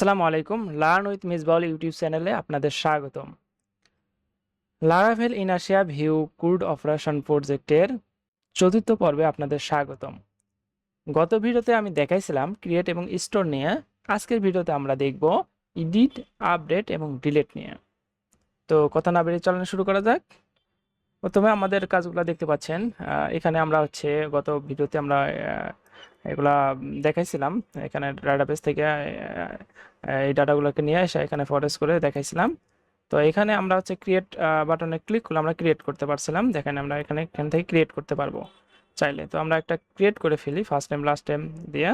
আসসালামু আলাইকুম learn with Misbaul YouTube চ্যানেলে আপনাদের স্বাগতম। লারাভেল ইনার্শিয়া ভিউ কুড অপারেশন প্রজেক্টের চতুর্থ পর্বে আপনাদের স্বাগতম। গত ভিডিওতে আমি দেখাইছিলাম ক্রিয়েট এবং স্টোর নিয়ে। আজকের ভিডিওতে আমরা দেখব এডিট আপডেট এবং ডিলেট নিয়ে। তো কথা না বেরিয়ে চালানো শুরু করা যাক। প্রথমে আমাদের কাজগুলো দেখতে পাচ্ছেন। এখানে আমরা হচ্ছে গত ভিডিওতে আমরা এগুলা দেখাইছিলাম। এখানে ডাটাবেস থেকে এই ডাটাগুলোকে নিয়ে এসে এখানে ফরেস্ট করে দেখাইছিলাম। তো এখানে আমরা হচ্ছে ক্রিয়েট বাটনে ক্লিক করলে আমরা ক্রিয়েট করতে পারছিলাম। দেখেন আমরা এখানে, এখান থেকে ক্রিয়েট করতে পারব চাইলে। তো আমরা একটা ক্রিয়েট করে ফেলি ফার্স্ট টাইম লাস্ট টাইম দিয়ে।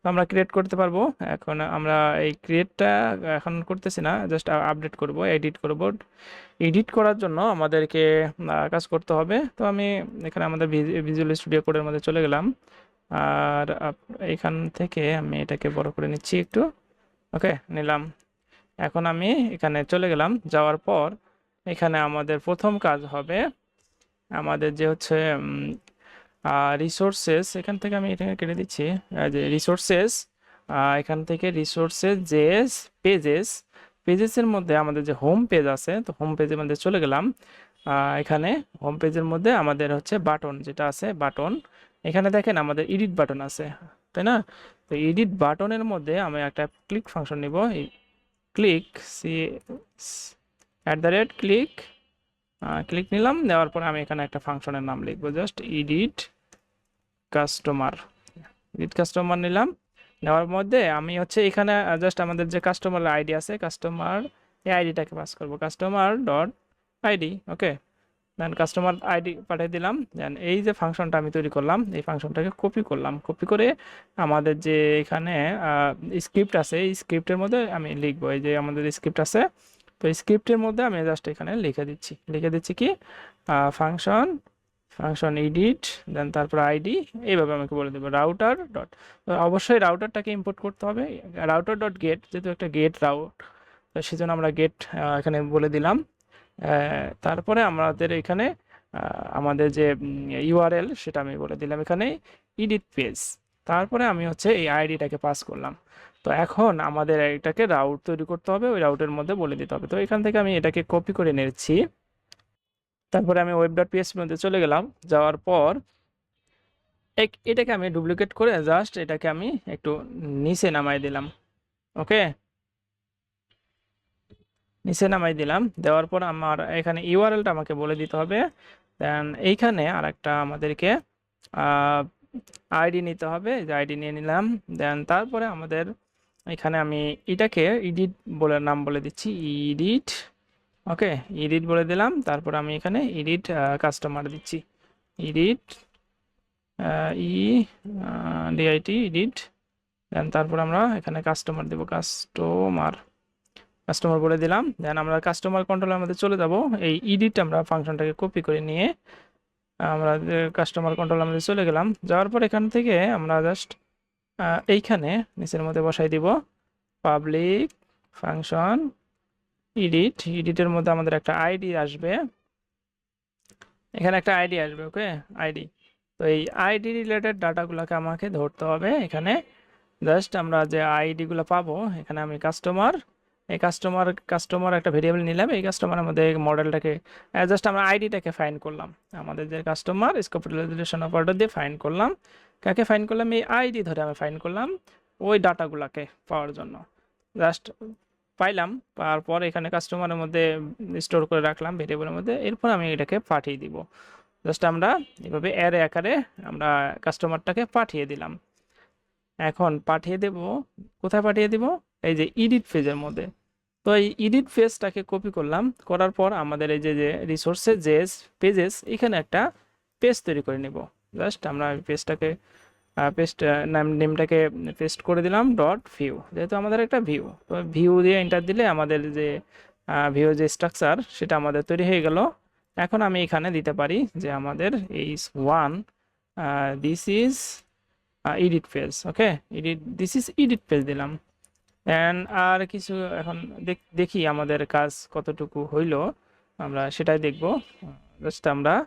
তো আমরা ক্রিয়েট করতে পারব। এখন আমরা এই ক্রিয়েটটা এখন করতেছি না জাস্ট আপডেট করব এডিট করব। এডিট করার জন্য আমাদেরকে কাজ করতে হবে। তো আমি এখানে আমাদের ভিজুয়াল স্টুডিও কোডের মধ্যে চলে গেলাম। আর এখান থেকে আমি এটাকে বড় করে নিচ্ছি একটু। ওকে, নিলাম। এখন আমি এখানে চলে গেলাম। যাওয়ার পর এখানে আমাদের প্রথম কাজ হবে আমাদের যে হচ্ছে রিসোর্সেস এখান থেকে আমি এটাকে কেটে দিচ্ছি। যে রিসোর্সেস এখান থেকে রিসোর্সেস যে পেজেস পেজেসের মধ্যে আমাদের যে হোম পেজ আছে, তো হোম পেজের মধ্যে চলে গেলাম। এখানে হোম পেজের মধ্যে আমাদের হচ্ছে বাটন যেটা আছে বাটন এখানে দেখেন আমাদের এডিট বাটন আছে, তাই না? তো এডিট বাটনের মধ্যে আমি একটা ক্লিক ফাংশন নিব। Click see at the rate click click নিলাম। নেওয়ার পরে আমি এখানে একটা ফাংশনের নাম লিখব। Just edit customer edit customer নিলাম। নেওয়ার মধ্যে আমি হচ্ছে এখানে জাস্ট আমাদের যে কাস্টমার আইডি আছে কাস্টমার এই আইডিটাকে পাস করব। Customer dot ID okay then customer ID পাঠিয়ে দিলাম। দেন এই যে ফাংশনটা আমি তৈরি করলাম, এই ফাংশনটাকে কপি করলাম। কপি করে আমাদের যে এখানে স্ক্রিপ্ট আছে, এই স্ক্রিপ্টের মধ্যে আমি লিখব। এই যে আমাদের স্ক্রিপ্ট আছে, তো স্ক্রিপ্টের মধ্যে আমি জাস্ট এখানে লিখে দিচ্ছি। লিখে দিচ্ছি কি? ফাংশন ফাংশন এডিট দেন তারপর আইডি এইভাবে আমাকে বলে দেবো। রাউটার ডট অবশ্যই রাউটারটাকে ইম্পোর্ট করতে হবে। রাউটার ডট গেট যেহেতু একটা গেট রাউট তো সেজন্য আমরা গেট এখানে বলে দিলাম। তারপরে আমাদের এখানে আমাদের যে ইউআরএল সেটা আমি বলে দিলাম এখানে ইডিট পেজ তারপরে আমি হচ্ছে এই আইডিটাকে পাস করলাম। তো এখন আমাদের এটাকে রাউট তৈরি করতে হবে, ওই রাউটের মধ্যে বলে দিতে হবে। তো এখান থেকে আমি এটাকে কপি করে নিচ্ছি। তারপরে আমি ওয়েব ডট পিএসপির মধ্যে চলে গেলাম। যাওয়ার পর এটাকে আমি ডুপ্লিকেট করে জাস্ট এটাকে আমি একটু নিচে নামাই দিলাম। ওকে নিচে নামাই দিলাম। দেওয়ার পর আমার এখানে ইউআরএলটা আমাকে বলে দিতে হবে। দেন এইখানে আর একটা আমাদেরকে আইডি নিতে হবে। যে আইডি নিয়ে নিলাম। দেন তারপরে আমাদের এখানে আমি এটাকে এডিট বলে, নাম বলে দিচ্ছি এডিট ওকে ইডিট বলে দিলাম। তারপর আমি এখানে এডিট কাস্টমার দিচ্ছি। Edit E DIT edit then তারপর আমরা এখানে কাস্টমার দেব। কাস্টমার কাস্টমার বলে দিলাম। দেন আমরা কাস্টমার কন্ট্রোলের মধ্যে চলে যাব। এই ইডিট আমরা ফাংশনটাকে কপি করে নিয়ে আমরা কাস্টমার কন্ট্রোল আমাদের চলে গেলাম। যাওয়ার পর এখান থেকে আমরা জাস্ট এইখানে নিচের মধ্যে বসাই দিব। পাবলিক ফাংশন এডিট এডিটের মধ্যে আমাদের একটা আইডি আসবে। এখানে একটা আইডি আসবে ওকে আইডি তো এই আইডি রিলেটেড ডাটাগুলোকে আমাকে ধরতে হবে। এখানে জাস্ট আমরা যে আইডিগুলো পাবো, এখানে আমি কাস্টমার এই কাস্টমার কাস্টমার একটা ভেরিয়েবল নিলাম, এই কাস্টমারের মধ্যে মডেলটাকে জাস্ট আমরা আইডিটাকে ফাইন করলাম। আমাদের যে কাস্টমার স্কোপ রিলেশন অপারেটর দিয়ে ফাইন করলাম। কাকে ফাইন করলাম? এই আইডি ধরে আমি ফাইন করলাম ওই ডাটাগুলোকে পাওয়ার জন্য। জাস্ট পাইলাম, পাওয়ার পর এখানে কাস্টমারের মধ্যে স্টোর করে রাখলাম ভেরিয়েবলের মধ্যে, এরপর আমি এটাকে পাঠিয়ে দিব। জাস্ট আমরা এভাবে অ্যারে আকারে আমরা কাস্টমারটাকে পাঠিয়ে দিলাম। এখন পাঠিয়ে দেব, কোথায় পাঠিয়ে দিব? এই যে ইডিট পেজের মধ্যে। তো এই এডিট পেজটাকে কপি করলাম। করার পর আমাদের এই যে যে রিসোর্সেস যে পেজেস এখানে একটা পেজ তৈরি করে নিব। জাস্ট আমরা পেজটাকে পেস্ট নাম নেমটাকে পেস্ট করে দিলাম ডট ভিউ যেহেতু আমাদের একটা ভিউ তো ভিউ দিয়ে এন্টার দিলে আমাদের যে ভিউ যে স্ট্রাকচার সেটা আমাদের তৈরি হয়ে গেল। এখন আমি এখানে দিতে পারি যে আমাদের এই one this is edit page okay edit this is edit page দিলাম। অ্যান্ড আর কিছু এখন দেখ- আমাদের কাজ কতটুকু হইল। আমরা সেটাই দেখব। জাস্ট আমরা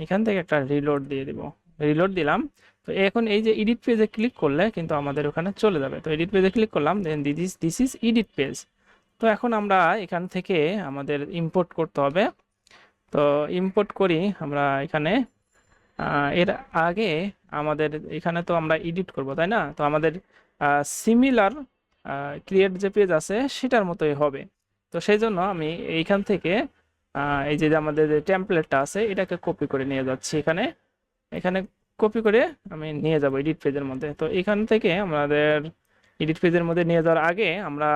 এখান থেকে একটা রিলোড দিয়ে দিব। রিলোড দিলাম। তো এখন এই যে এডিট পেজে ক্লিক করলে কিন্তু আমাদের ওখানে চলে যাবে। তো এডিট পেজে ক্লিক করলাম then this this is edit page তো এখন আমরা এখান থেকে আমাদের ইম্পোর্ট করতে হবে। তো ইম্পোর্ট করি আমরা এখানে। এর আগে আমাদের এখানে তো আমরা এডিট করব, তাই না? তো আমাদের সিমিলার ক্রিয়েট যে পেজ আছে, সেটার মতোই হবে। তো সেই জন্য আমি এইখান থেকে এই যে আমাদের যে টেমপ্লেটটা আছে, এটাকে কপি করে নিয়ে যাচ্ছি এখানে। এখানে কপি করে আমি নিয়ে যাব এডিট পেজের মধ্যে। তো এখান থেকে আমাদের এডিট পেজের মধ্যে নিয়ে যাওয়ার আগে আমরা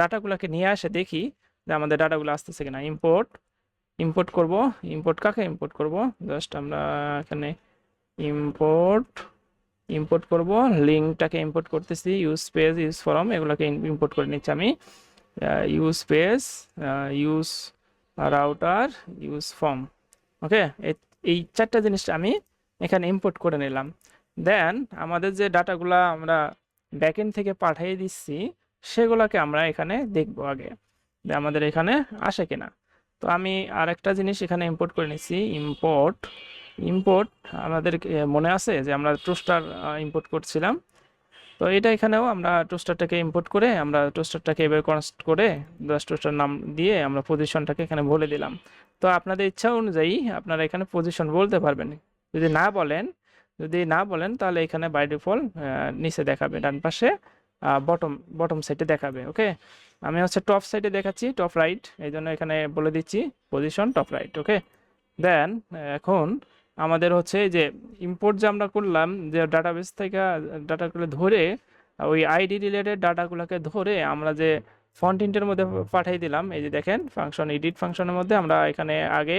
ডাটাগুলোকে নিয়ে আসে দেখি যে আমাদের ডাটাগুলো আসতেছে কিনা। ইম্পোর্ট ইম্পোর্ট করব। ইম্পোর্ট কাকে ইম্পোর্ট করব? জাস্ট আমরা এখানে ইম্পোর্ট ইম্পোর্ট করব লিঙ্কটাকে ইম্পোর্ট করতেছি ইউজ পেজ ইউজ ফর্ম এগুলোকে ইম্পোর্ট করে নিচ্ছি আমি। Use page use router use form okay এই চারটা জিনিস আমি এখানে ইম্পোর্ট করে নিলাম। দেন আমাদের যে ডাটাগুলো আমরা ব্যাকএন্ড থেকে পাঠিয়ে দিচ্ছি, সেগুলোকে আমরা এখানে দেখব আগে আমাদের এখানে আসে কিনা। তো আমি আরেকটা জিনিস এখানে ইম্পোর্ট করে নিচ্ছি ইম্পোর্ট ইম্পোর্ট আমাদের মনে আছে যে আমরা টোস্টার ইম্পোর্ট করছিলাম। তো এটা এখানেও আমরা টোস্টারটাকে ইম্পোর্ট করে আমরা টোস্টারটাকে এবার কনস্ট করে জাস্ট টোস্টার নাম দিয়ে আমরা পজিশনটাকে এখানে বলে দিলাম। তো আপনাদের ইচ্ছা অনুযায়ী আপনারা এখানে পজিশন বলতে পারবেন। যদি না বলেন, যদি না বলেন তাহলে এখানে বাই ডিফল্ট নিচে দেখাবে, ডান পাশে বটম বটম সাইডে দেখাবে ওকে আমি হচ্ছে টপ সাইডে দেখাচ্ছি টপ রাইট এই জন্য এখানে বলে দিচ্ছি position top right okay then এখন আমাদের হচ্ছে যে ইম্পোর্ট যে আমরা করলাম, যে ডাটাবেস থেকে ডাটাগুলো ধরে ওই আইডি রিলেটেড ডাটাগুলোকে ধরে আমরা যে ফন্ট ইন্টের মধ্যে পাঠিয়ে দিলাম, এই যে দেখেন ফাংশন এডিট ফাংশনের মধ্যে আমরা এখানে আগে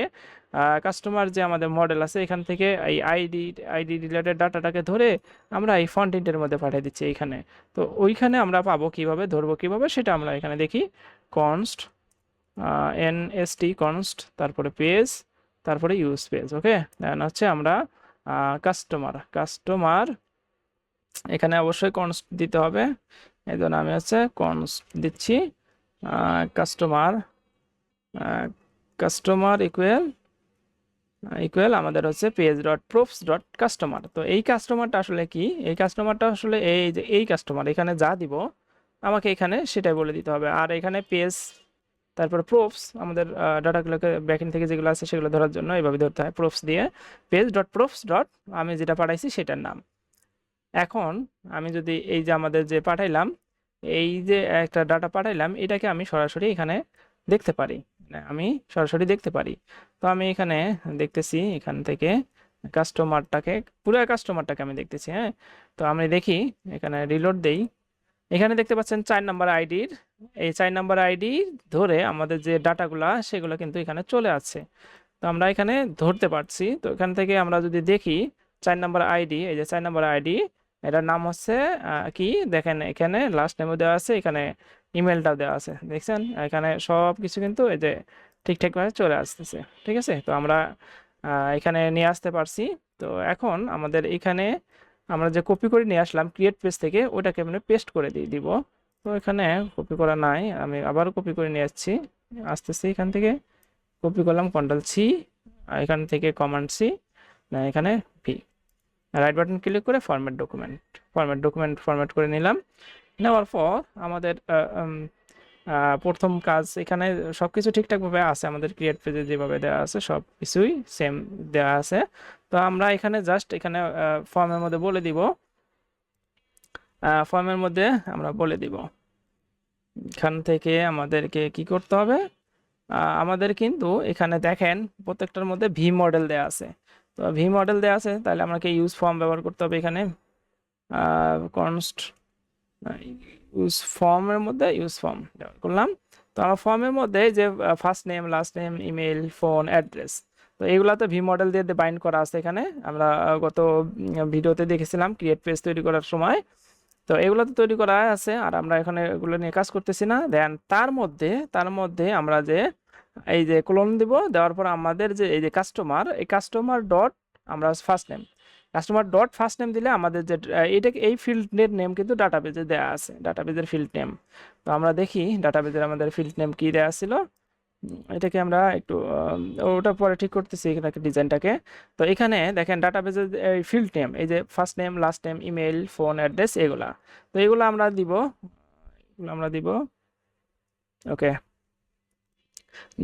কাস্টমার যে আমাদের মডেল আছে, এখান থেকে এই আইডি আইডি রিলেটেড ডাটাটাকে ধরে আমরা এই ফন্ট ইন্টের মধ্যে পাঠিয়ে দিচ্ছি এইখানে তো ওইখানে আমরা পাবো কীভাবে, ধরবো কীভাবে, সেটা আমরা এখানে দেখি। Const N S T const তারপরে পেজ তারপরে ইউজ পেজ ওকে দেন হচ্ছে আমরা কাস্টমার কাস্টমার এখানে অবশ্যই কনস্ট দিতে হবে। এই জন্য আমি হচ্ছে কনস্ট দিচ্ছি কাস্টমার কাস্টমার ইকুয়াল ইকুয়াল আমাদের হচ্ছে page dot props dot customer তো এই কাস্টমারটা আসলে কি? এই কাস্টমারটা আসলে এই যে এই কাস্টমার এখানে যা দিব, আমাকে এখানে সেটাই বলে দিতে হবে। আর এখানে পেজ তারপর প্রুফস আমাদের ডাটাগুলোকে ব্যাকিং থেকে যেগুলো আছে সেগুলো ধরার জন্য এইভাবে ধরতে হয়। প্রুফস দিয়ে পেজ ডট প্রুফস ডট আমি যেটা পাঠাইছি সেটার নাম। এখন আমি যদি এই যে আমাদের যে পাঠাইলাম, এই যে একটা ডাটা পাঠাইলাম, এটাকে আমি সরাসরি এখানে দেখতে পারি। মানে আমি সরাসরি দেখতে পারি। তো আমি এখানে দেখতেছি, এখান থেকে কাস্টমারটাকে পুরো কাস্টমারটাকে আমি দেখতেছি হ্যাঁ? তো আমি দেখি, এখানে রিলোড দেই। এখানে দেখতে পাচ্ছেন চার নাম্বার আইডির এই চার নাম্বার আইডি ধরে আমাদের যে ডাটাগুলা, সেগুলো কিন্তু এখানে চলে আসছে। তো আমরা এখানে ধরতে পারছি। তো এখান থেকে আমরা যদি দেখি, চার নাম্বার আইডি এই যে চার নাম্বার আইডি এটার নাম হচ্ছে কি? দেখেন, এখানে লাস্ট নেমও দেওয়া আছে, এখানে ইমেলটাও দেওয়া আছে। দেখছেন? এখানে সব কিছু কিন্তু এই যে ঠিকঠাকভাবে চলে আসতেছে। ঠিক আছে? তো আমরা এখানে নিয়ে আসতে পারছি। তো এখন আমাদের এখানে আমরা যে কপি করে নিয়ে আসলাম ক্রিয়েট পেজ থেকে, ওটাকে আমরা পেস্ট করে দিয়ে দিব। তো এখানে কপি করা নাই, আমি আবার কপি করে নিয়ে আসছি। আসতেছি এখান থেকে কপি করলাম কন্ট্রোল সি এখান থেকে কমান্ড সি না, এখানে ভি রাইট বাটন ক্লিক করে format document format document format করে নিলাম। নেওয়ার পর আমাদের প্রথম কাজ এখানে সব কিছু ঠিকঠাকভাবে আছে, আমাদের ক্রিয়েট পেজে যেভাবে দেওয়া আছে সব কিছুই সেম দেওয়া আছে। তো আমরা এখানে জাস্ট এখানে ফর্মের মধ্যে বলে দিব ফর্মের মধ্যে আমরা বলে দিব। এখান থেকে আমাদেরকে কি করতে হবে? আমাদের কিন্তু এখানে দেখেন প্রত্যেকটার মধ্যে ভি মডেল দেওয়া আছে। তো ভি মডেল দেওয়া আছে, তাহলে আমাকে ইউজ ফর্ম ব্যবহার করতে হবে এখানে। কনস্ট ইউজ ফর্মের মধ্যে ইউজ ফর্ম ব্যবহার করলাম। তো আমার ফর্মের মধ্যে যে first name last name email phone address তো এগুলো তো ভি মডেল দিয়ে বাইন্ড করা আছে এখানে। আমরা গত ভিডিওতে দেখেছিলাম ক্রিয়েট পেজ তৈরি করার সময়। তো এগুলো তো তৈরি করা আছে, আর আমরা এখানে এগুলো নিয়ে কাজ করতেছি না। দেন তার মধ্যে তার মধ্যে আমরা যে, এই যে ক্লোন দিব, দেওয়ার পর আমাদের যে, এই যে কাস্টমার এই কাস্টমার ডট আমরা first name customer dot first name দিলে আমাদের যে এটাকে এই ফিল্ডের নেম কিন্তু ডাটাবেজে দেওয়া আছে ডাটাবেজের ফিল্ড নেম তো আমরা দেখি ডাটাবেজের আমাদের ফিল্ড নেম কি দেওয়া ছিল? এটাকে আমরা একটু ওটা পরে ঠিক করতেছি এখানে ডিজাইনটাকে। তো এখানে দেখেন ডাটাবেজের এই ফিল্ড নেম এই যে first name last name email phone address এগুলা। তো এগুলো আমরা দিব, এগুলো আমরা দিব। ওকে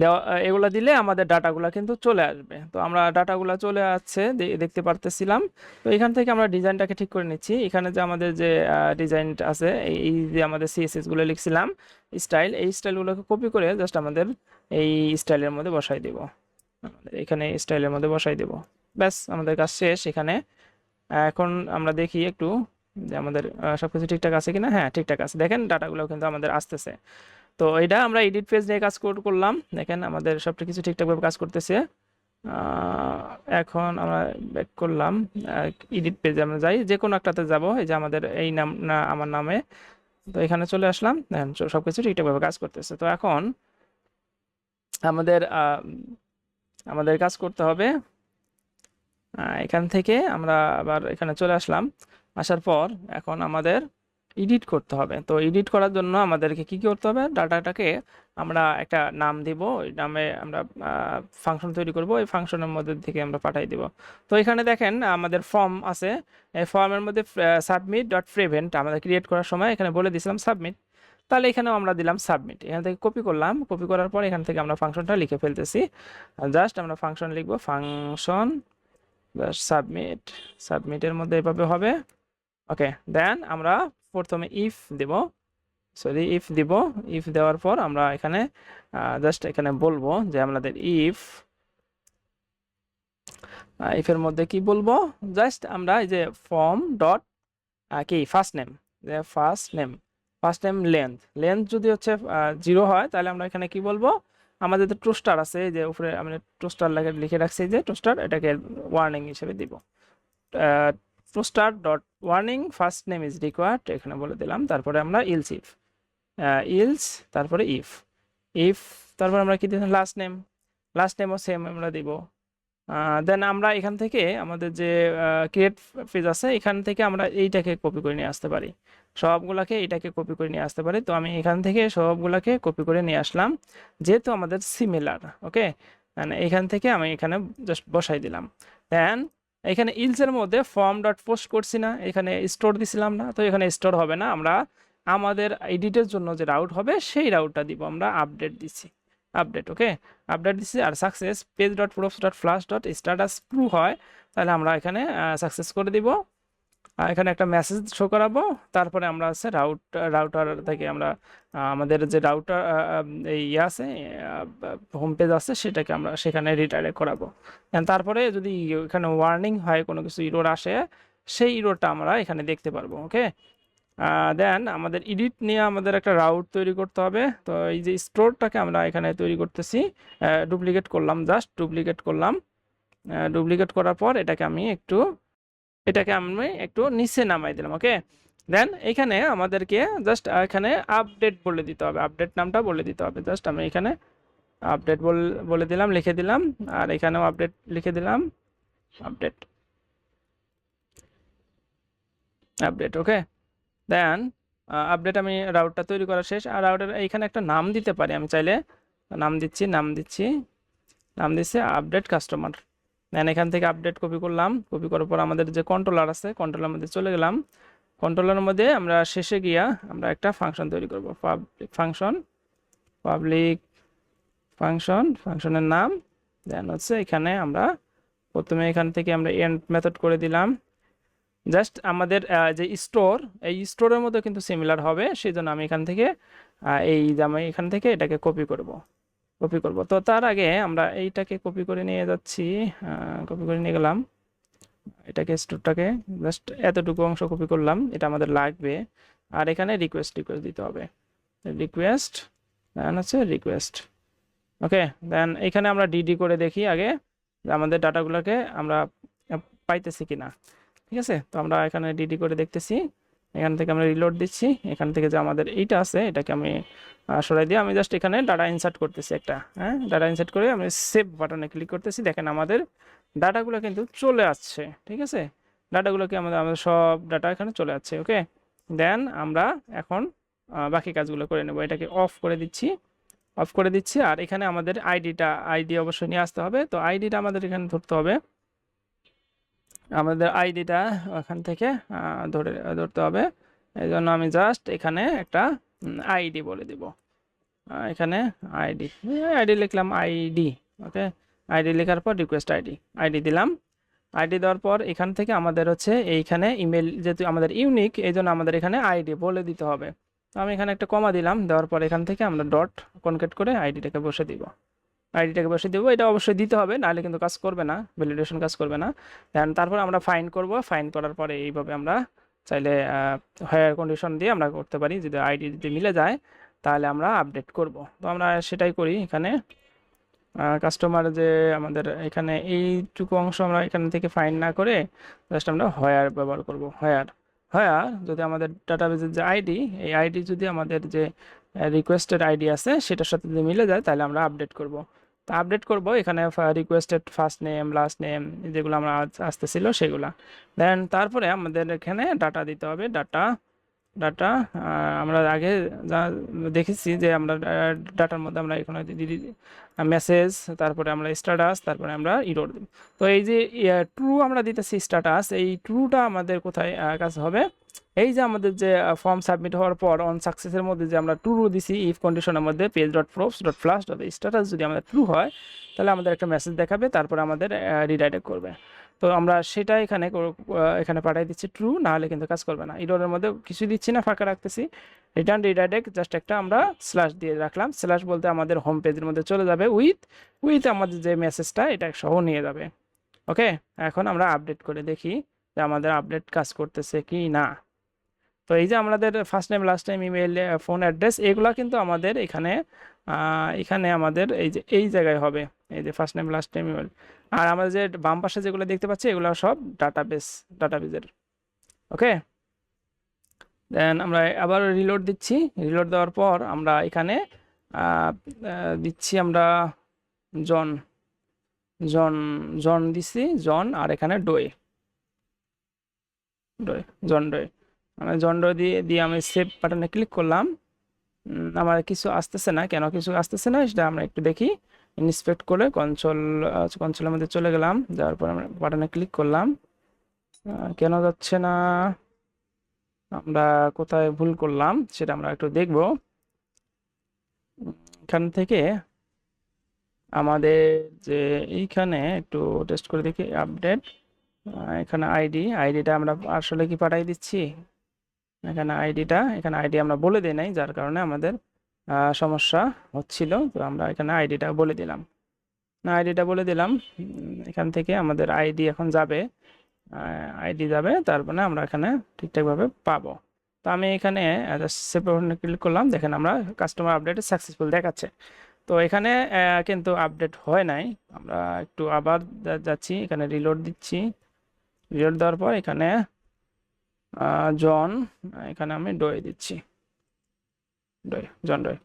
দেওয়া এগুলা দিলে আমাদের ডাটাগুলা কিন্তু চলে আসবে। তো আমরা ডাটাগুলা চলে আসছে দেখতে পারতেছিলাম। তো এখান থেকে আমরা ডিজাইনটাকে ঠিক করে নিচ্ছি। এখানে যে আমাদের যে ডিজাইনটা আছে এই যে আমাদের সিএসএসগুলো লিখছিলাম স্টাইল এই স্টাইলগুলোকে কপি করে জাস্ট আমাদের এই স্টাইলের মধ্যে বসাই দেব। আমাদের এখানে স্টাইলের মধ্যে বসাই দেব। ব্যাস আমাদের কাজ শেষ এখানে। এখন আমরা দেখি একটু যে আমাদের আহ, সবকিছু ঠিকঠাক আছে কিনা। হ্যাঁ ঠিকঠাক আছে। দেখেন ডাটাগুলো কিন্তু আমাদের আসতেছে। তো এটা আমরা এডিট পেজ নিয়ে কাজ করলাম। দেখেন আমাদের সবটা কিছু ঠিকঠাকভাবে কাজ করতেছে। এখন আমরা ব্যাক করলাম। এডিট পেজে আমরা যাই। যে কোনো একটাতে যাব। এই যে আমাদের এই নাম না, আমার নামে। তো এখানে চলে আসলাম। দেখেন সব কিছু ঠিকঠাকভাবে কাজ করতেছে। তো এখন আমাদের আমাদের কাজ করতে হবে। এখান থেকে আমরা আবার এখানে চলে আসলাম। আসার পর এখন আমাদের এডিট করতে হবে। তো এডিট করার জন্য আমাদেরকে কি করতে হবে? ডাটাটাকে আমরা একটা নাম দিব, ওই নামে আমরা ফাংশন তৈরি করব, ওই ফাংশনের মধ্যে থেকে আমরা পাঠাই দিব। তো এখানে দেখেন, আমাদের ফর্ম আছে। এই ফর্মের মধ্যে সাবমিট ডট প্রিভেন্ট আমাদের ক্রিয়েট করার সময় এখানে বলে দিয়েছিলাম সাবমিট তাহলে এখানেও আমরা দিলাম সাবমিট এখান থেকে কপি করলাম কপি করার পর এখান থেকে আমরা ফাংশনটা লিখে ফেলতেছি। জাস্ট আমরা ফাংশন লিখব ফাংশন সাবমিট সাবমিটের মধ্যে এভাবে হবে। ওকে দেন আমরা প্রথমে ইফ দেব সরি ইফ দিব ইফ দেওয়ার পর আমরা এখানে জাস্ট এখানে বলব যে আমাদের ইফ ইফের মধ্যে কি বলব? জাস্ট আমরা এই যে ফর্ম ডট কি ফার্স্ট নেম যে first name first name length length যদি হচ্ছে জিরো হয়, তাহলে আমরা এখানে কি বলব? আমাদের যে টোস্টার আছে যে উপরে আমরা টোস্টার লিখে রাখছি যে টোস্টার এটাকে ওয়ার্নিং হিসেবে দিব। Toaster dot warning first name is required এখানে বলে দিলাম। তারপরে আমরা ইলস ইফ ইলস তারপরে ইফ ইফ তারপরে আমরা কি দিলাম? লাস্ট নেম লাস্ট নেমও সেম আমরা দিব। দেন আমরা এখান থেকে আমাদের যে ক্রিয়েট পেজ আছে, এখান থেকে আমরা এইটাকে কপি করে নিয়ে আসতে পারি। সবগুলাকে এইটাকে কপি করে নিয়ে আসতে পারি। তো আমি এখান থেকে সবগুলাকে কপি করে নিয়ে আসলাম, যেহেতু আমাদের সিমিলার ওকে এখান থেকে আমি এখানে জাস্ট বসাই দিলাম। দেন এখানে ইলসের মধ্যে ফর্ম ডট পোস্ট করছি না, এখানে স্টোর দিছিলাম না, তো এখানে স্টোর হবে না। আমরা আমাদের এডিটের জন্য যে রাউট হবে, সেই রাউটটা দিব। আমরা আপডেট দিছি। আপডেট ওকে আপডেট দিছি আর success page dot props dot flash dot status proof হয়, তাহলে আমরা এখানে সাকসেস করে দিব। এখানে একটা মেসেজ শো করাবো। তারপরে আমরা আছে রাউট রাউটার থেকে আমরা আমাদের যে রাউটার ইয়ে আছে হোম পেজ আছে, সেটাকে আমরা সেখানে রিটায়ার করাবো। তারপরে যদি এখানে ওয়ার্নিং হয়, কোনো কিছু ইরোর আসে, সেই ইরোরটা আমরা এখানে দেখতে পারব ওকে দেন আমাদের এডিট নিয়ে আমাদের একটা রাউট তৈরি করতে হবে। তো এই যে স্টোরটাকে আমরা এখানে তৈরি করতেছি ডুপ্লিকেট করলাম জাস্ট ডুপ্লিকেট করলাম। ডুপ্লিকেট করার পর এটাকে আমি একটু এটাকে আমি একটু নিচে নামাই দিলাম ওকে দেন এখানে আমাদেরকে জাস্ট এখানে আপডেট বলে দিতে হবে। আপডেট নামটা বলে দিতে হবে। জাস্ট আমি এখানে আপডেট বলে দিলাম, লিখে দিলাম, আর এখানেও আপডেট লিখে দিলাম। Update update okay then update আমি রাউটটা তৈরি করা শেষ। আর রাউটের এইখানে একটা নাম দিতে পারি আমি চাইলে। নাম দিচ্ছি নাম দিচ্ছি। নাম দিচ্ছে আপডেট কাস্টমার দেন এখান থেকে আপডেট কপি করলাম। কপি করার পর আমাদের যে কন্ট্রোলার আছে কন্ট্রোলার মধ্যে চলে গেলাম। কন্ট্রোলারের মধ্যে আমরা শেষে গিয়া আমরা একটা ফাংশন তৈরি করব। পাবলিক ফাংশন পাবলিক ফাংশন ফাংশনের নাম। দেন হচ্ছে এখানে আমরা প্রথমে এখান থেকে আমরা এন্ড মেথড করে দিলাম। জাস্ট আমাদের যে স্টোর এই স্টোরের মধ্যে কিন্তু সিমিলার হবে। সেই জন্য আমি এখান থেকে এই আমি এখান থেকে এটাকে কপি করব। কপি করব। তো তার আগে আমরা এইটাকে কপি করে নিয়ে যাচ্ছি। কপি করে নিয়ে গেলাম। এটাকে স্টোরটাকে জাস্ট এতটুকু অংশ কপি করলাম। এটা আমাদের লাগবে। আর এখানে রিকোয়েস্ট রিকোয়েস্ট দিতে হবে। রিকোয়েস্ট দেন হচ্ছে রিকোয়েস্ট ওকে দেন এখানে আমরা ডিডি করে দেখি আগে আমাদের ডাটাগুলোকে আমরা পাইতেছি কিনা। ঠিক আছে? তো আমরা এখানে ডিডি করে দেখতেছি। এখান থেকে আমরা রিলোড দিচ্ছি। এখান থেকে যে আমাদের এইটা আছে, এটাকে আমি সরাই দিয়ে আমি জাস্ট এখানে ডাটা ইনসার্ট করতেছি একটা হ্যাঁ? ডাটা ইনসার্ট করে আমি সেভ বাটনে ক্লিক করতেছি। দেখেন আমাদের ডাটাগুলো কিন্তু চলে আসছে, ঠিক আছে? ডাটাগুলোকে আমাদের আমাদের সব ডাটা এখানে চলে আসছে ওকে দেন আমরা এখন বাকি কাজগুলো করে নেব। এটাকে অফ করে দিচ্ছি অফ করে দিচ্ছি। আর এখানে আমাদের আইডিটা আইডি অবশ্যই নিয়ে আসতে হবে। তো আইডিটা আমাদের এখানে ধরতে হবে। আমাদের আইডিটা ওখান থেকে ধরে, ধরতে হবে। এই জন্য আমি জাস্ট এখানে একটা আইডি বলে দিব। এখানে আইডি আইডি লিখলাম আইডি ওকে আইডি লেখার পর রিকোয়েস্ট আইডি আইডি দিলাম। আইডি দেওয়ার পর এখান থেকে আমাদের হচ্ছে এইখানে ইমেল যেহেতু আমাদের ইউনিক এই জন্য আমাদের এখানে আইডি বলে দিতে হবে। তো আমি এখানে একটা কমা দিলাম, দেওয়ার পর এখান থেকে আমরা ডট কনকেট করে আইডিটাকে বসে দিব। আইডিটাকে বসে দেবো। এটা অবশ্যই দিতে হবে, নাহলে কিন্তু কাজ করবে না ভ্যালিডেশন কাজ করবে না। দেন তারপর আমরা ফাইন করব। ফাইন করার পরে এইভাবে আমরা চাইলে হায়ার কন্ডিশন দিয়ে আমরা করতে পারি। যদি আইডি যদি মিলে যায়, তাহলে আমরা আপডেট করব। তো আমরা সেটাই করি এখানে। কাস্টমার যে আমাদের এখানে এইটুকু অংশ আমরা এখান থেকে ফাইন না করে জাস্ট আমরা হয়ার ব্যবহার করব। হয়ার হয়ার যদি আমাদের ডাটাবেজের যে আইডি এই আইডি যদি আমাদের যে রিকোয়েস্টেড আইডি আছে, সেটার সাথে যদি মিলে যায়, তাহলে আমরা আপডেট করব। তো আপডেট করব। এখানে requested first name last name যেগুলো আমরা আসতেছিল সেগুলা। দেন তারপরে আমাদের এখানে ডাটা দিতে হবে। ডাটা ডাটা আমরা আগে যা দেখেছি যে আমরা ডাটার মধ্যে আমরা এখানে দিদি মেসেজ তারপরে আমরা স্ট্যাটাস তারপরে আমরা ইরোর দিই তো এই যে ট্রু আমরা দিতেছি স্ট্যাটাস এই ট্রুটা আমাদের কোথায় কাজ হবে? এই যে আমাদের যে ফর্ম সাবমিট হওয়ার পর অন সাকসেসের মধ্যে যে আমরা ট্রু দিছি ইফ কন্ডিশনের মধ্যে page dot props dot flash dot status যদি আমাদের ট্রু হয়, তাহলে আমাদের একটা মেসেজ দেখাবে, তারপরে আমাদের রিডাইরেক্ট করবে। তো আমরা সেটা এখানে এখানে পাঠিয়ে দিচ্ছি ট্রু না হলে কিন্তু কাজ করবে না। ইরোরের মধ্যে কিছু দিচ্ছি না, ফাঁকা রাখতেছি। রিটার্ন রিডাইরেক্ট জাস্ট একটা আমরা স্ল্যাশ দিয়ে রাখলাম। স্ল্যাশ বলতে আমাদের হোম পেজের মধ্যে চলে যাবে উইথ উইথ আমাদের যে মেসেজটা এটা সহ নিয়ে যাবে। ওকে এখন আমরা আপডেট করে দেখি যে আমাদের আপডেট কাজ করতেছে কি না। তো এই যে আমাদের first name last name email phone address এগুলা কিন্তু আমাদের এখানে এখানে আমাদের এই যে, এই জায়গায় হবে। এই যে first name last name email আর আমাদের যে বাম পাশে যেগুলো দেখতে পাচ্ছি, এগুলো সব ডাটাবেস ডাটাবেজের ওকে দেন আমরা আবার রিলোড দিচ্ছি। রিলোড দেওয়ার পর আমরা এখানে দিচ্ছি আমরা জন জন জন দিচ্ছি জন, আর এখানে ডোয়ে ডোয়ে জন ডোয়ে আমি জন ডোয়ে দিয়ে দিয়ে আমি সেভ বাটনে ক্লিক করলাম। আমার কিছু আসতেছে না। কেন কিছু আসতেছে না? সেটা আমরা একটু দেখি। ইন্সপেক্ট করে কনসোল কনসোলের মধ্যে চলে গেলাম। যাওয়ার পর আমরা বাটনে ক্লিক করলাম। কেন যাচ্ছে না? আমরা কোথায় ভুল করলাম? সেটা আমরা একটু দেখব। এখান থেকে আমাদের যে এইখানে একটু টেস্ট করে দেখি আপডেট এখানে আইডি আইডিটা আমরা আসলে কি পাঠাই দিচ্ছি? এখানে আইডিটা এখানে আইডি আমরা বলে দিই নাই, যার কারণে আমাদের সমস্যা হচ্ছিল তো আমরা এখানে আইডিটা বলে দিলাম। না আইডিটা বলে দিলাম এখান থেকে আমাদের আইডি এখন যাবে আইডি যাবে, তারপরে আমরা এখানে ঠিকঠাকভাবে পাবো। তো আমি এখানে ক্লিক করলাম দেখেন আমরা কাস্টমার আপডেট সাকসেসফুল দেখাচ্ছে। তো এখানে কিন্তু আপডেট হয় নাই। আমরা একটু আবার যাচ্ছি, এখানে রিলোড দিচ্ছি। রিলোড দেওয়ার পর এখানে জন, এখানে আমি ডয়ে দিচ্ছি। ডয়ে জন ডয়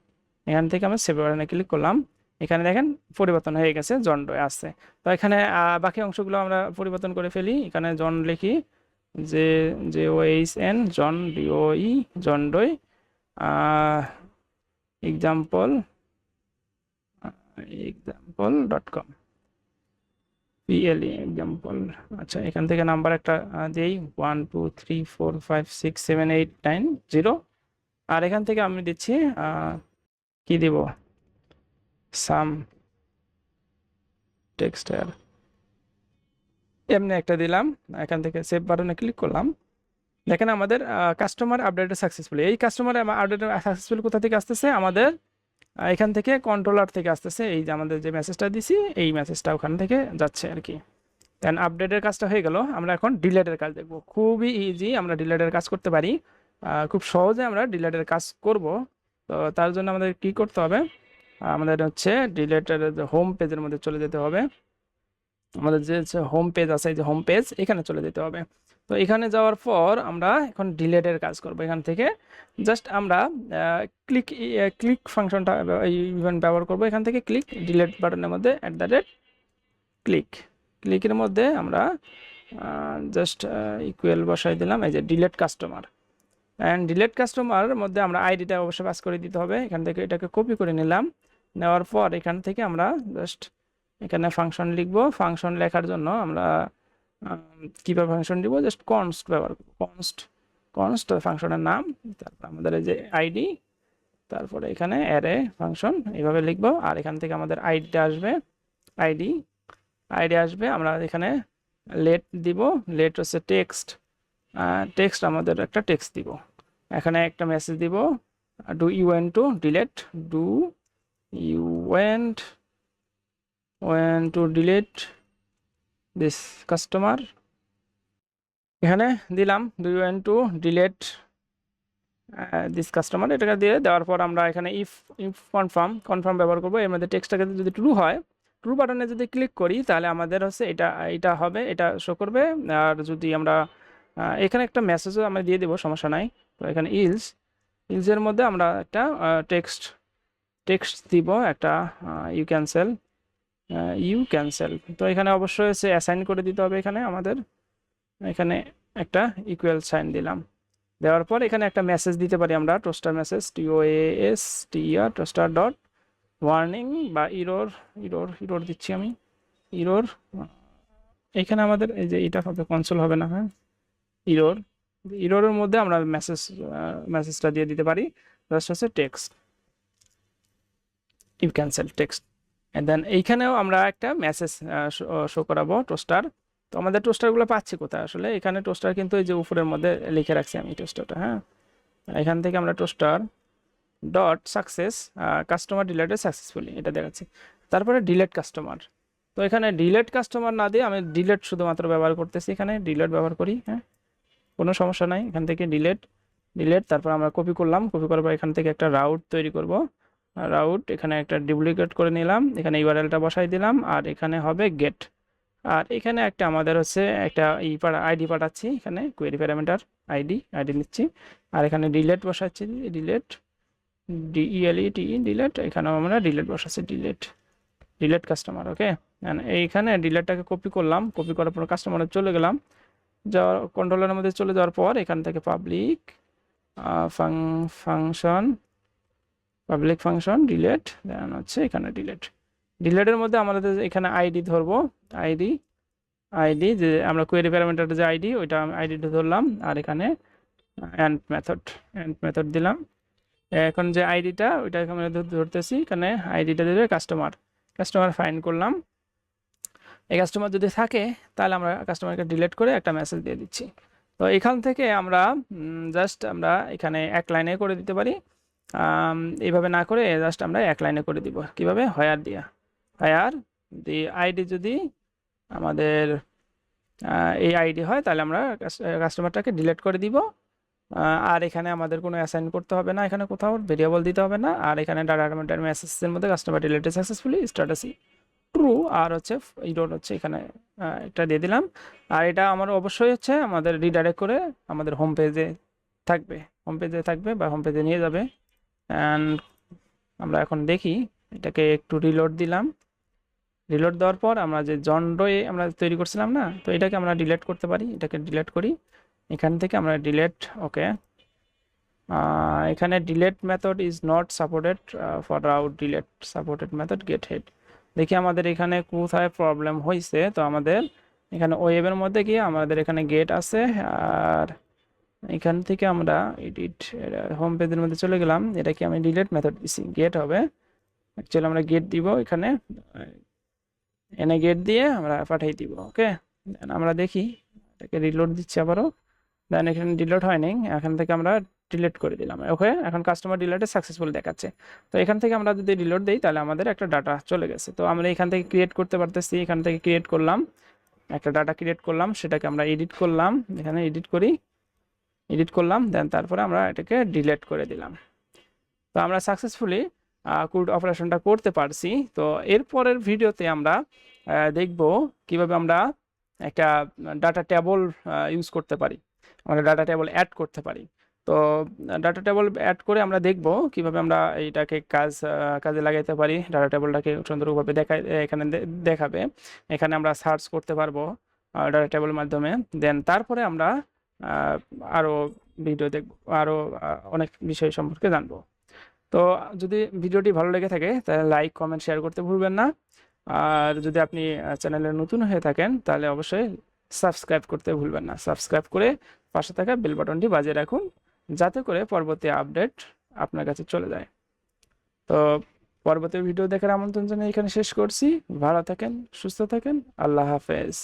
এখান থেকে আমি সেভ বাটনে ক্লিক করলাম। এখানে দেখেন পরিবর্তন হয়ে গেছে, জন ডয়ে আসছে। তো এখানে বাকি অংশগুলো আমরা পরিবর্তন করে ফেলি। এখানে জন লিখি যে, J O H N, John D O E, John Doe. Example example dot com PLE example আচ্ছা এখান থেকে নাম্বার একটা দিই। One two three four five six seven eight nine zero আর এখান থেকে আমি দিচ্ছি কি দিব? সাম টেক্সটার এমনি একটা দিলাম, এখান থেকে সেভ বাটনে ক্লিক করলাম। দেখেন আমাদের কাস্টমার আপডেট সাকসেসফুল এই কাস্টমার আপডেট সাকসেসফুল কোথা থেকে আসতেছে? আমাদের এখান থেকে কন্ট্রোলার থেকে আসতেছে, এই যে আমাদের যে মেসেজটা দিছি, এই মেসেজটা ওখান থেকে যাচ্ছে আর কি। দেন আপডেটের কাজটা হয়ে গেল, আমরা এখন ডিলেটের কাজ দেখব। খুবই ইজি আমরা ডিলেটের কাজ করতে পারি। খুব সহজে আমরা ডিলেটের কাজ করব। তো তার জন্য আমাদের কি করতে হবে? আমাদের হচ্ছে ডিলেটের হোম পেজের মধ্যে চলে যেতে হবে। আমাদের যে হোম পেজ আছে, এই যে হোম পেজ এখানে চলে যেতে হবে। তো এখানে যাওয়ার পর আমরা এখন ডিলেটের কাজ করব এখান থেকে। জাস্ট আমরা ক্লিক ক্লিক ফাংশনটা ইভেন্ট ব্যবহার করব। এখান থেকে ক্লিক ডিলেট বাটনের মধ্যে অ্যাট দ্য রেট ক্লিক ক্লিকের মধ্যে আমরা জাস্ট ইকুয়াল বসাই দিলাম, এই যে delete customer and delete customer মধ্যে আমরা আইডিটা অবশ্যই পাস করে দিতে হবে। এখান থেকে এটাকে কপি করে নিলাম। নেওয়ার পর এখান থেকে আমরা জাস্ট এখানে ফাংশন লিখব। ফাংশন লেখার জন্য আমরা আম, কীভাবে ফাংশন দিব জাস্ট কনস্ট ব্যবহার করব। কনস্ট কনস্ট ফাংশনের নাম তারপর আমাদের এই যে আইডি তারপরে এখানে অ্যারে ফাংশন এইভাবে লিখব। আর এখান থেকে আমাদের আইডিটা আসবে আইডি আইডি আসবে আমরা এখানে লেট দিব। লেট হচ্ছে টেক্সট টেক্সট আমাদের একটা টেক্সট দিব। এখানে একটা মেসেজ দিব। Do you want to delete do you want want to delete this customer এখানে দিলাম do you want to delete this customer এটাকে দিয়ে দেওয়ার পর আমরা এখানে ইফ ইফ কনফার্ম কনফার্ম ব্যবহার করব। এর মধ্যে টেক্সটটাকে যদি ট্রু হয় ট্রু বাটনে যদি ক্লিক করি, তাহলে আমাদের হচ্ছে এটা এটা হবে, এটা শো করবে। আর যদি আমরা এখানে একটা মেসেজও আমরা দিয়ে দেবো, সমস্যা নাই। তো এখানে ইলস ইলসের মধ্যে আমরা একটা টেক্সট টেক্সট দিব, একটা ইউ ক্যান্সেল ইউ ক্যান্সেল তো এখানে অবশ্যই হচ্ছে অ্যাসাইন করে দিতে হবে এখানে আমাদের। এখানে একটা ইকুয়াল সাইন দিলাম। দেওয়ার পর এখানে একটা মেসেজ দিতে পারি আমরা toaster message T O S T R toaster dot warning বা ইরোর ইরোর ইরোর দিচ্ছি আমি। ইরোর এখানে আমাদের এই যে এটা হবে কনসোল হবে না হ্যাঁ? ইরোর ইরোরের মধ্যে আমরা মেসেজ মেসেজটা দিয়ে দিতে পারি। জাস্ট হচ্ছে text you cancel text and then এইখানেও আমরা একটা মেসেজ শো করাবো টোস্টার তো আমাদের টোস্টারগুলো পাচ্ছি কোথায় আসলে? এখানে টোস্টার কিন্তু এই যে উপরের মধ্যে লিখে রাখছি আমি টোস্টারটা হ্যাঁ? এখান থেকে আমরা toaster dot success customer deleted successfully এটা দেখাচ্ছি। তারপরে ডিলেট কাস্টমার তো এখানে ডিলেট কাস্টমার না দিয়ে আমি ডিলেট শুধুমাত্র ব্যবহার করতেছি এখানে ডিলেট ব্যবহার করি হ্যাঁ? কোনো সমস্যা নাই, এখান থেকে ডিলেট ডিলেট তারপর আমরা কপি করলাম কপি করার পর এখান থেকে একটা রাউট তৈরি করব। রাউট, এখানে একটা ডুপ্লিকেট করে নিলাম, এখানে ইউআরএলটা বসাই দিলাম, আর এখানে হবে গেট আর এখানে একটা আমাদের হচ্ছে একটা ই আইডি পাঠাচ্ছি, এখানে কোয়েরি প্যারামিটার আইডি আইডি নিচ্ছি। আর এখানে ডিলেট বসাচ্ছি ডিলেট ডিইএলই টি ডিলেট এখানেও আমরা ডিলেট বসাচ্ছি ডিলেট ডিলেট কাস্টমার ওকে এইখানে ডিলেটটাকে কপি করলাম কপি করার পর কাস্টমারে চলে গেলাম। যাওয়ার কন্ট্রোলের মধ্যে চলে যাওয়ার পর এখান থেকে public func function public function delete then হচ্ছে এখানে ডিলেট ডিলেটের মধ্যে আমাদের এখানে আইডি ধরবো আইডি আইডি যে আমরা কোয়েরি প্যারামিটার যে আইডি ওইটা আইডিটা ধরলাম, আর এখানে অ্যান্ড মেথড অ্যান্ড মেথড দিলাম। এখন যে আইডিটা ওইটা আমরা ধরতেছি, এখানে আইডিটা দেবে কাস্টমার কাস্টমার ফাইন করলাম। এই কাস্টমার যদি থাকে, তাহলে আমরা কাস্টমারকে ডিলেট করে একটা মেসেজ দিয়ে দিচ্ছি। তো এখান থেকে আমরা জাস্ট আমরা এখানে এক লাইনে করে দিতে পারি। এইভাবে না করে জাস্ট আমরা এক লাইনে করে দিব। কীভাবে? হয়ার দিয়া। হয়ার দি আইডি যদি আমাদের এই আইডি হয়, তাহলে আমরা কাস্টমারটাকে ডিলিট করে দিব। আর এখানে আমাদের কোনো অ্যাসাইন করতে হবে না, এখানে কোথাও ভেরিয়েবল দিতে হবে না। আর এখানে ডাটা মেসেজের মধ্যে কাস্টমার ডিলেটেড সাকসেসফুলি স্ট্যাটাসি ট্রু আর হচ্ছে ইরোর হচ্ছে এখানে এটা দিয়ে দিলাম। আর এটা আমার অবশ্যই হচ্ছে আমাদের রিডাইরেক্ট করে আমাদের হোম পেজে থাকবে। হোম পেজে থাকবে বা হোম পেজে নিয়ে যাবে। অ্যান্ড আমরা এখন দেখি, এটাকে একটু রিলোড দিলাম। রিলোড দেওয়ার পর আমরা যে জন্ডয়ে আমরা তৈরি করছিলাম না, তো এটাকে আমরা ডিলেট করতে পারি। এটাকে ডিলেট করি। এখান থেকে আমরা ডিলেট ওকে এখানে delete method is not supported for out delete supported method get head দেখি আমাদের এখানে কোথায় প্রবলেম হয়েছে তো আমাদের এখানে ওয়েবের মধ্যে গিয়ে আমাদের এখানে গেট আছে, আর এখান থেকে আমরা এডিট হোম পেজের মধ্যে চলে গেলাম। এটাকে আমি ডিলেট মেথড দিছি। গেট হবে। অ্যাকচুয়ালি আমরা গেট দিব এখানে। এনে গেট দিয়ে আমরা পাঠিয়ে দিব ওকে আমরা দেখি, এটাকে রিলোড দিচ্ছি আবারও। দেন এখানে ডিলোড হয়নি। এখান থেকে আমরা ডিলেট করে দিলাম ওকে এখন কাস্টমার ডিলেটে সাকসেসফুল দেখাচ্ছে। তো এখান থেকে আমরা যদি ডিলোড দিই, তাহলে আমাদের একটা ডাটা চলে গেছে। তো আমরা এখান থেকে ক্রিয়েট করতে পারতেছি, এখান থেকে ক্রিয়েট করলাম। একটা ডাটা ক্রিয়েট করলাম, সেটাকে আমরা এডিট করলাম। এখানে এডিট করি। এডিট করলাম দেন তারপরে আমরা এটাকে ডিলেট করে দিলাম। তো আমরা সাকসেসফুলি কোড অপারেশনটা করতে পারছি। তো এরপরের ভিডিওতে আমরা দেখব কীভাবে আমরা একটা ডাটা টেবল ইউজ করতে পারি। আমরা ডাটা টেবল অ্যাড করতে পারি। তো ডাটা টেবল অ্যাড করে আমরা দেখব কীভাবে আমরা এইটাকে কাজ কাজে লাগাইতে পারি। ডাটা টেবলটাকে সুন্দরভাবে দেখা এখানে দেখাবে। এখানে আমরা সার্চ করতে পারব ডাটা টেবলের মাধ্যমে। দেন তারপরে আমরা আহ, আরও ভিডিও দেখব আরও অনেক বিষয় সম্পর্কে জানব। তো যদি ভিডিওটি ভালো লেগে থাকে তাহলে লাইক কমেন্ট শেয়ার করতে ভুলবেন না। আর যদি আপনি চ্যানেলে নতুন হয়ে থাকেন তাহলে অবশ্যই সাবস্ক্রাইব করতে ভুলবেন না। সাবস্ক্রাইব করে পাশে থাকা বেল বাটনটি বাজিয়ে রাখুন যাতে করে পরবর্তী আপডেট আপনার কাছে চলে যায়। তো পরবর্তী ভিডিও দেখার আমন্ত্রণ জানিয়ে এখানে শেষ করছি। ভালো থাকেন সুস্থ থাকেন। আল্লাহ হাফেজ।